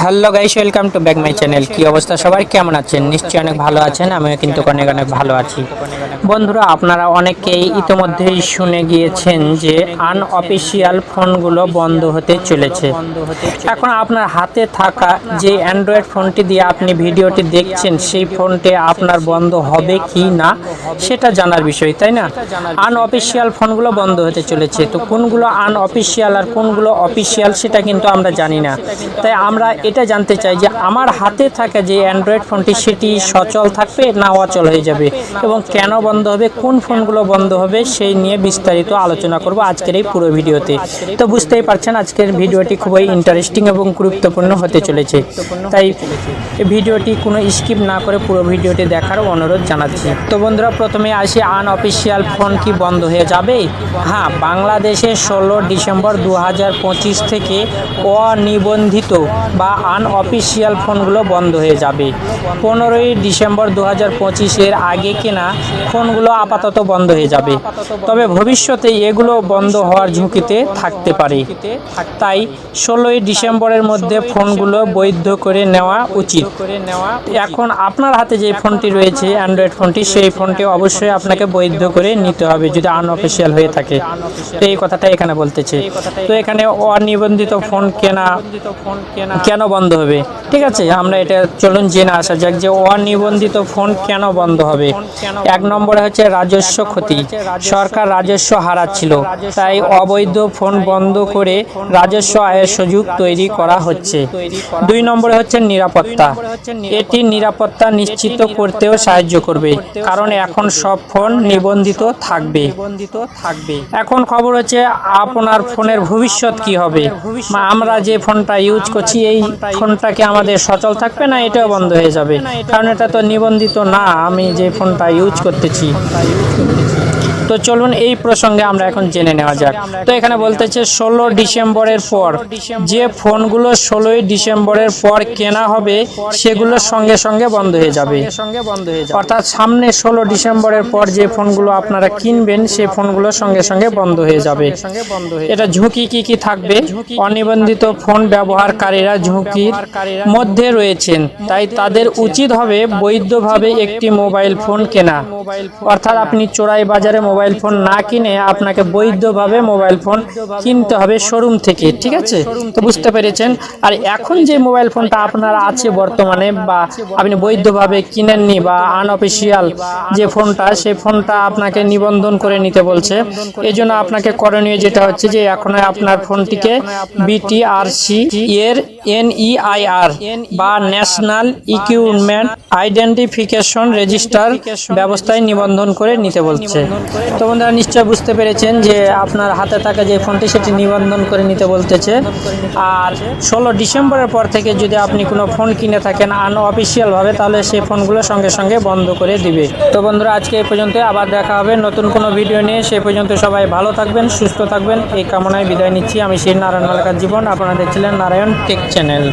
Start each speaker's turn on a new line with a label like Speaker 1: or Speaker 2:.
Speaker 1: Hello guys, welcome to back my channel. কি অবস্থা? সবার কেমন আছেন? নিশ্চয়ই অনেক ভালো আছেন, আমিও কিন্তু অনেক অনেক ভালো আছি। বন্ধুরা, আপনারা অনেকেই ইতোমধ্যেই শুনে গিয়েছেন যে আনঅফিসিয়াল ফোনগুলো বন্ধ হতে চলেছে। এখন আপনার হাতে থাকা যে অ্যান্ড্রয়েড ফোনটি দিয়ে আপনি ভিডিওটি দেখছেন, সেই ফোনটি আপনার বন্ধ হবে কি না, সেটা জানার বিষয়, তাই না? আনঅফিসিয়াল ফোনগুলো বন্ধ হতে চলেছে। তো কোনগুলো আনঅফিসিয়াল আর কোনগুলো অফিসিয়াল সেটা কিন্তু আমরা জানি না। তাই আমরা এটা জানতে চাই যে আমার হাতে থাকা যে অ্যান্ড্রয়েড ফোনটি, সেটি সচল থাকবে না অচল হয়ে যাবে? এবং কেন বন্ধ হবে, কোন ফোনগুলো বন্ধ হবে সেই নিয়ে বিস্তারিত আলোচনা করব আজকের এই পুরো ভিডিওতে। তো বুঝতেই পারছেন আজকের ভিডিওটি খুবই ইন্টারেস্টিং এবং গুরুত্বপূর্ণ হতে চলেছে। তাই ভিডিওটি কোনো স্কিপ না করে পুরো ভিডিওটি দেখার অনুরোধ জানাচ্ছি। তো বন্ধুরা, প্রথমে আসি আনঅফিসিয়াল ফোন কি বন্ধ হয়ে যাবে? হ্যাঁ বাংলাদেশে ষোলো ডিসেম্বর দু হাজার পঁচিশ থেকে অনিবন্ধিত বা আনঅফিসিয়াল ফোনগুলো বন্ধ হয়ে যাবে। পনেরোই ডিসেম্বর দু হাজার পঁচিশের আগে কেনা ফোনগুলো আপাতত বন্ধ হয়ে যাবে। তবে ভবিষ্যতে এগুলো বন্ধ হওয়ার ঝুঁকিতে থাকতে পারে। তাই ষোলোই ডিসেম্বরের মধ্যে ফোনগুলো বৈধ করে নেওয়া উচিত। এখন আপনার হাতে যে ফোনটি রয়েছে, অ্যান্ড্রয়েড ফোনটি, সেই ফোনটি অবশ্যই আপনাকে বৈধ করে নিতে হবে যদি আনঅফিসিয়াল হয়ে থাকে। তো এই কথাটা এখানে বলতেছে। তো এখানে অনিবন্ধিত ফোন কেনা কেন বন্ধ হবে? ঠিক আছে, আমরা এটা চলুন জেনে আসা যাক যে অনিবন্ধিত ফোন কেন বন্ধ হবে। এক নম্বরে হচ্ছে রাজস্ব ক্ষতি। সরকার রাজস্ব হারাচ্ছিল। তাই অবৈধ ফোন বন্ধ করে রাজস্ব আয়ের সুযোগ তৈরি করা হচ্ছে। দুই নম্বরে হচ্ছে নিরাপত্তা। এটি নিরাপত্তা নিশ্চিত করতেও সাহায্য করবে, কারণ এখন সব ফোন নিবন্ধিত থাকবে। থাকবে এখন খবর হচ্ছে আপনার ফোনের ভবিষ্যৎ কি হবে? আমরা যে ফোনটা ইউজ করছি, এই ফোনটাকে আমাদের সচল থাকবে না এটাও বন্ধ হয়ে যাবে? কারণ এটা তো নিবন্ধিত না, আমি যে ফোনটা ইউজ করতেছি। 长沙有 তো চলুন এই প্রসঙ্গে আমরা এখন জেনে নেওয়া যাক। তো এখানে বলতেছে, ষোলো ডিসেম্বরের পর যে ফোনগুলো ষোলোই ডিসেম্বরের পর কেনা হবে, সেগুলো সঙ্গে সঙ্গে বন্ধ হয়ে যাবে। অর্থাৎ সামনে ষোলো ডিসেম্বরের পর যে ফোনগুলো আপনারা কিনবেন, সেই ফোনগুলো সঙ্গে সঙ্গে বন্ধ হয়ে যাবে। এটা ঝুঁকি কি কি থাকবে? অনিবন্ধিত ফোন ব্যবহারকারীরা ঝুঁকির মধ্যে রয়েছেন, তাই তাদের উচিত হবে বৈধভাবে একটি মোবাইল ফোন কেনা। অর্থাৎ আপনি চোরাই বাজারে মোবাইল ফোন না কিনে আপনাকে বৈধভাবে মোবাইল ফোন কিনতে হবে শোরুম থেকে, ঠিক আছে? তো বুঝতে পেরেছেন? আর এখন যে মোবাইল ফোনটা আপনার আছে বর্তমানে বা আপনি বৈধভাবে কিনেননি বা আনঅফিসিয়াল যে ফোনটা সেই ফোনটা আপনাকে নিবন্ধন করে নিতে বলছে। এই জন্য আপনাকে করণীয় যেটা হচ্ছে যে এখন আপনার ফোনটিকে বিটিআরসি এর এনইআইআর বা ন্যাশনাল ইকুইপমেন্ট আইডেন্টিফিকেশন রেজিস্টার ব্যবস্থায় নিবন্ধন করে নিতে বলছে। তো বন্ধুরা নিশ্চয় বুঝতে পেরেছেন যে আপনার হাতে থাকা যে ফোনটি সেটি নিবন্ধন করে নিতে বলতেছে। আর ষোলো ডিসেম্বরের পর থেকে যদি আপনি কোনো ফোন কিনে থাকেন আনঅফিসিয়ালভাবে তাহলে সেই ফোনগুলো সঙ্গে সঙ্গে বন্ধ করে দিবে। তো বন্ধুরা, আজকে এই পর্যন্ত আবার দেখা হবে নতুন কোনো ভিডিও নিয়ে। সেই পর্যন্ত সবাই ভালো থাকবেন, সুস্থ থাকবেন। এই কামনায় বিদায় নিচ্ছি। আমি শ্রী নারায়ণ মালাকার জীবন। আপনারা দেখছিলেন নারায়ণ টেক চ্যানেল।